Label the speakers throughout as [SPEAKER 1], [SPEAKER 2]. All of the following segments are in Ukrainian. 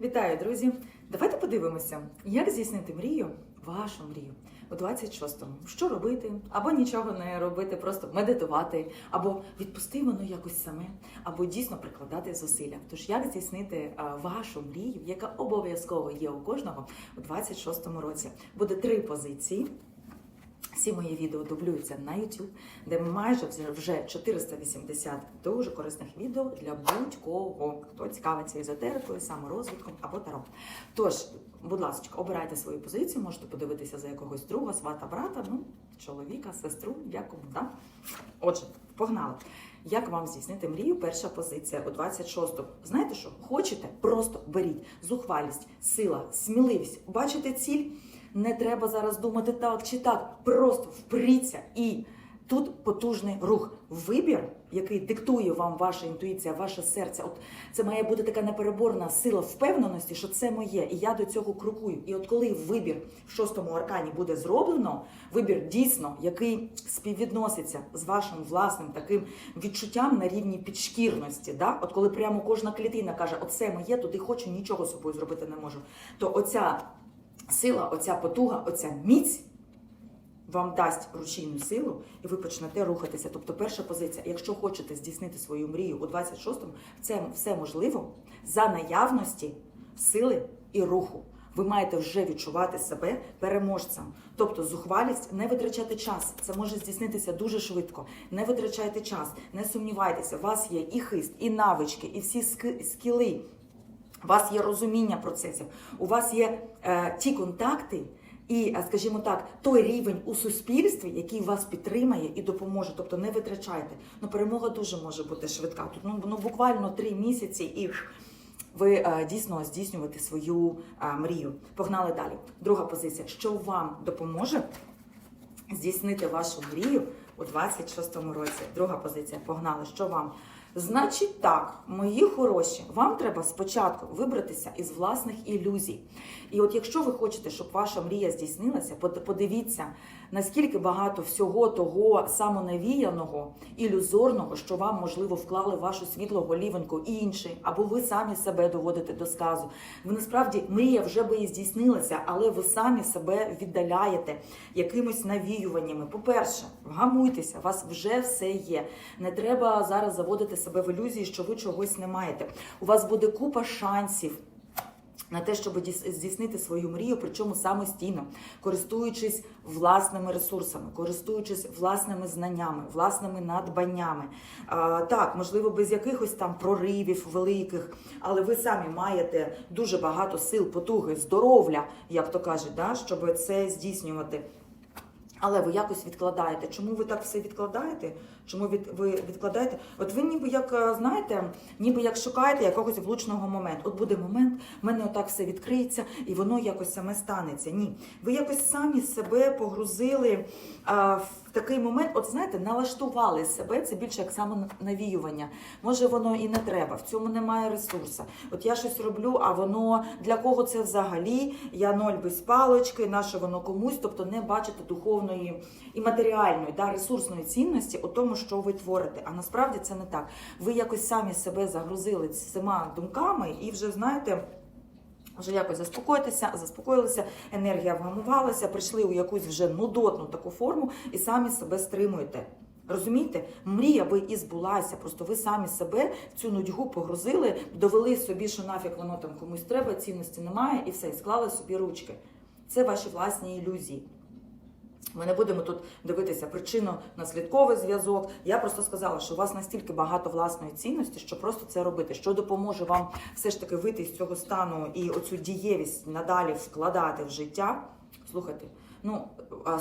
[SPEAKER 1] Вітаю, друзі! Давайте подивимося, як здійснити мрію, вашу мрію у 26-му. Що робити, або нічого не робити, просто медитувати, або відпусти воно якось саме, або дійсно прикладати зусилля. Тож як здійснити вашу мрію, яка обов'язково є у кожного у 26-му році? Буде три позиції. Всі мої відео дублюються на YouTube, де майже вже- вже 480 дуже корисних відео для будь-кого, хто цікавиться езотерикою, саморозвитком або таро. Тож, будь ласка, обирайте свою позицію, можете подивитися за якогось друга, свата, брата, ну, чоловіка, сестру, як кому, да? Отже, погнали. Як вам здійснити мрію? Перша позиція у 26-му. Знаєте що? Хочете? Просто беріть зухвалість, сила, сміливість. Бачите ціль? Не треба зараз думати так чи так. Просто впріться і тут потужний рух. Вибір, який диктує вам ваша інтуїція, ваше серце. От це має бути така непереборна сила впевненості, що це моє, і я до цього крокую. І от коли вибір в шостому аркані буде зроблено, вибір дійсно, який співвідноситься з вашим власним таким відчуттям на рівні підшкірності. Да? От коли прямо кожна клітина каже, оце моє, туди хочу, нічого з собою зробити не можу. То оця сила, оця потуга, оця міць вам дасть рушійну силу, і ви почнете рухатися. Тобто, перша позиція, якщо хочете здійснити свою мрію у 26-му, це все можливо за наявності сили і руху. Ви маєте вже відчувати себе переможцем. Тобто зухвалість, не витрачати час. Це може здійснитися дуже швидко. Не витрачайте час, не сумнівайтеся. У вас є і хист, і навички, і всі ски- скіли. У вас є розуміння процесів, у вас є е, ті контакти, і, е, скажімо так, той рівень у суспільстві, який вас підтримає і допоможе. Тобто не витрачайте. Ну, перемога дуже може бути швидка. Тут ну, ну буквально три місяці і ви е, дійсно здійснювати свою е, мрію. Погнали далі. Друга позиція. Що вам допоможе здійснити вашу мрію у 26-му році? Друга позиція. Погнали. Що вам? Значить так, мої хороші, вам треба спочатку вибратися із власних ілюзій. І от якщо ви хочете, щоб ваша мрія здійснилася, под- подивіться, наскільки багато всього того самонавіяного, ілюзорного, що вам, можливо, вклали в вашу світлу голівеньку інші, або ви самі себе доводите до сказу. Ви насправді мрія вже би і здійснилася, але ви самі себе віддаляєте якимось навіюваннями. По-перше, вгамуйтеся, у вас вже все є. Не треба зараз заводити себе в ілюзії, що ви чогось не маєте. У вас буде купа шансів. На те, щоб здійснити свою мрію, причому самостійно, користуючись власними ресурсами, користуючись власними знаннями, власними надбаннями. А, так, можливо, без якихось там проривів великих, але ви самі маєте дуже багато сил, потуги, здоров'я, як то кажуть, да, щоб це здійснювати. Але ви якось відкладаєте. Чому ви так все відкладаєте? Чому від, ви відкладаєте? От ви ніби як е, знаєте, ніби як шукаєте якогось влучного моменту. От буде момент, в мене отак все відкриється, і воно якось саме станеться. Ні, ви якось самі себе погрузили а, в такий момент. От знаєте, налаштували себе. Це більше як самонавіювання. Може, воно і не треба. В цьому немає ресурсу. От я щось роблю, а воно для кого це взагалі? Я ноль без палочки, наше воно комусь, тобто не бачите духовної і матеріальної да, ресурсної цінності у тому, що ви творите. А насправді це не так. Ви якось самі себе загрузили цими думками і вже знаєте. Вже якось заспокоїтися, заспокоїлися, енергія вгамувалася, прийшли у якусь вже нудотну таку форму і самі себе стримуєте. Розумієте, мрія би і збулася, просто ви самі себе в цю нудьгу погрузили, довели собі, що нафік воно там комусь треба, цінності немає, і все, і склали собі ручки. Це ваші власні ілюзії. Ми не будемо тут дивитися причинно-наслідковий зв'язок. Я просто сказала, що у вас настільки багато власної цінності, що просто це робити, що допоможе вам все ж таки вийти з цього стану і оцю дієвість надалі вкладати в життя. Слухайте, ну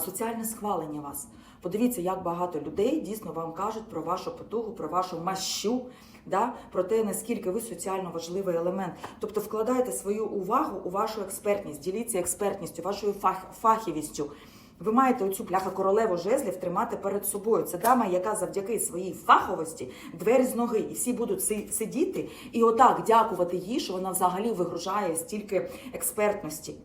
[SPEAKER 1] соціальне схвалення вас. Подивіться, як багато людей дійсно вам кажуть про вашу потугу, про вашу мащу. Да, про те, наскільки ви соціально важливий елемент. Тобто вкладайте свою увагу у вашу експертність, діліться експертністю, вашою фах, фахівістю. Ви маєте оцю пляха королеву жезлів тримати перед собою. Це дама, яка завдяки своїй фаховості двері з ноги, і всі будуть сидіти і отак дякувати їй, що вона взагалі вигружає стільки експертності.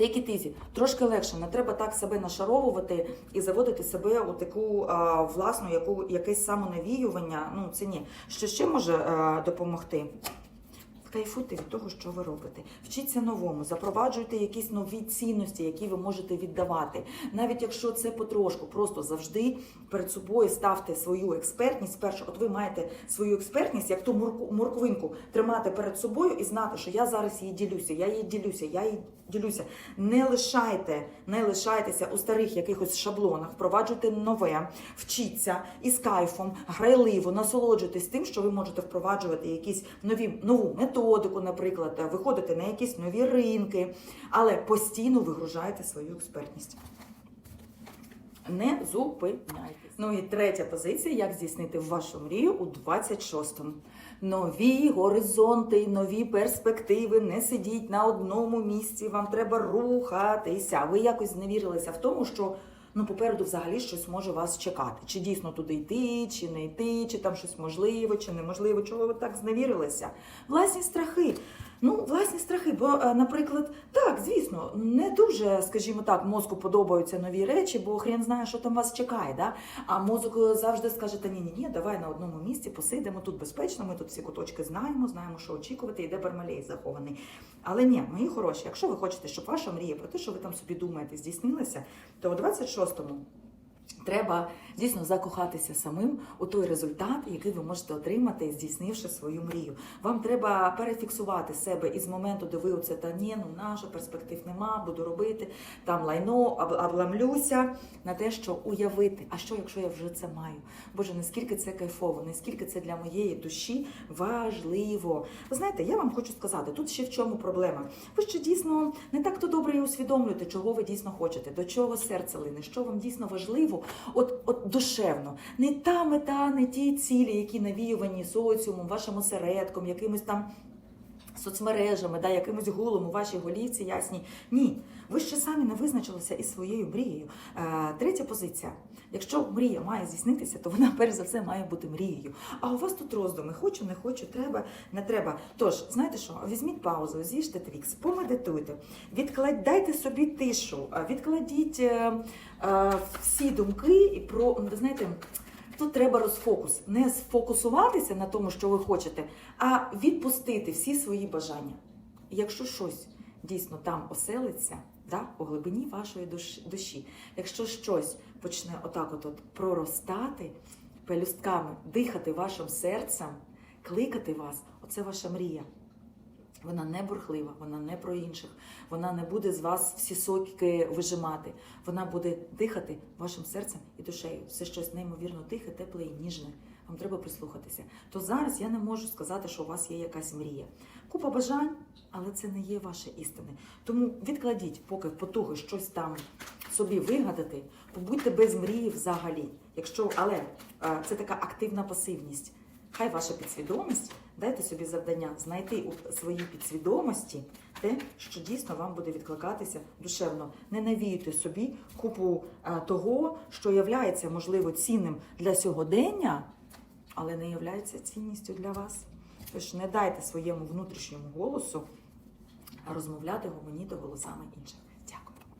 [SPEAKER 1] Take easy. Трошки легше, не треба так себе нашаровувати і заводити себе у таку а, власну, яку якесь самонавіювання. Ну це ні. Що ще може а, допомогти? Кайфуйте від того, що ви робите. Вчіться новому, запроваджуйте якісь нові цінності, які ви можете віддавати. Навіть якщо це потрошку, просто завжди перед собою ставте свою експертність. Перше, от ви маєте свою експертність, як ту морку- морквинку тримати перед собою і знати, що я зараз її ділюся, я її ділюся, я її ділюся. Не лишайте, не лишайтеся у старих якихось шаблонах, впроваджуйте нове, вчіться із кайфом, грайливо, насолоджуйтесь тим, що ви можете впроваджувати якісь нові нову методику, наприклад, виходити на якісь нові ринки, але постійно вигружайте свою експертність. Не зупиняйтесь. Ну і третя позиція: як здійснити вашу мрію у 26-му. Нові горизонти, нові перспективи. Не сидіть на одному місці. Вам треба рухатися. Ви якось зневірилися в тому, що ну попереду взагалі щось може вас чекати. Чи дійсно туди йти, чи не йти, чи там щось можливо, чи неможливо. Чого ви так зневірилися? Власні страхи. Ну, власні страхи, бо, е, наприклад, так, звісно, не дуже, скажімо так, мозку подобаються нові речі, бо хрен знає, що там вас чекає. Да? А мозок е, завжди скаже: та ні, ні, ні, давай на одному місці посидимо, тут безпечно, ми тут всі куточки знаємо, знаємо, що очікувати, і де бармалей захований. Але ні, мої хороші, якщо ви хочете, щоб ваша мрія про те, що ви там собі думаєте, здійснилася, то у 26-му Треба дійсно закохатися самим у той результат, який ви можете отримати, здійснивши свою мрію. Вам треба перефіксувати себе із моменту, де ви оце та ні, ну наша перспектив нема, буду робити там лайно, обламлюся на те, що уявити. А що, якщо я вже це маю? Боже, наскільки це кайфово, наскільки це для моєї душі важливо. Ви знаєте, я вам хочу сказати, тут ще в чому проблема. Ви ще дійсно не так то добре і усвідомлюєте, чого ви дійсно хочете, до чого серце лине, що вам дійсно важливо, от, от душевно. Не та мета, не ті цілі, які навіювані соціумом, вашим осередком, якимось там. Соцмережами, да, якимось гулом у вашій голівці ясній. Ні, ви ще самі не визначилися із своєю мрією. Е, третя позиція. Якщо мрія має здійснитися, то вона перш за все має бути мрією. А у вас тут роздуми: хочу, не хочу, треба, не треба. Тож, знаєте що? Візьміть паузу, з'їжте твікс, помедитуйте, відклад... дайте собі тишу, відкладіть е, е, всі думки і про знаєте. Тут треба розфокус. Не сфокусуватися на тому, що ви хочете, а відпустити всі свої бажання. Якщо щось дійсно там оселиться, да, у глибині вашої душі, якщо щось почне отак от, от проростати пелюстками, дихати вашим серцем, кликати вас, оце ваша мрія. Вона не бурхлива, вона не про інших, вона не буде з вас всі соки вижимати. Вона буде дихати вашим серцем і душею. Це щось неймовірно тихе, тепле і ніжне. Вам треба прислухатися. То зараз я не можу сказати, що у вас є якась мрія. Купа бажань, але це не є ваше істини. Тому відкладіть, поки потуги щось там собі вигадати, побудьте без мрії взагалі. Якщо, але е, це така активна пасивність. Хай ваша підсвідомість, дайте собі завдання знайти у своїй підсвідомості те, що дійсно вам буде відкликатися душевно. Не навіюйте собі купу е, того, що являється, можливо, цінним для сьогодення, але не являється цінністю для вас. Тож не дайте своєму внутрішньому голосу розмовляти, гомоніти голосами інших.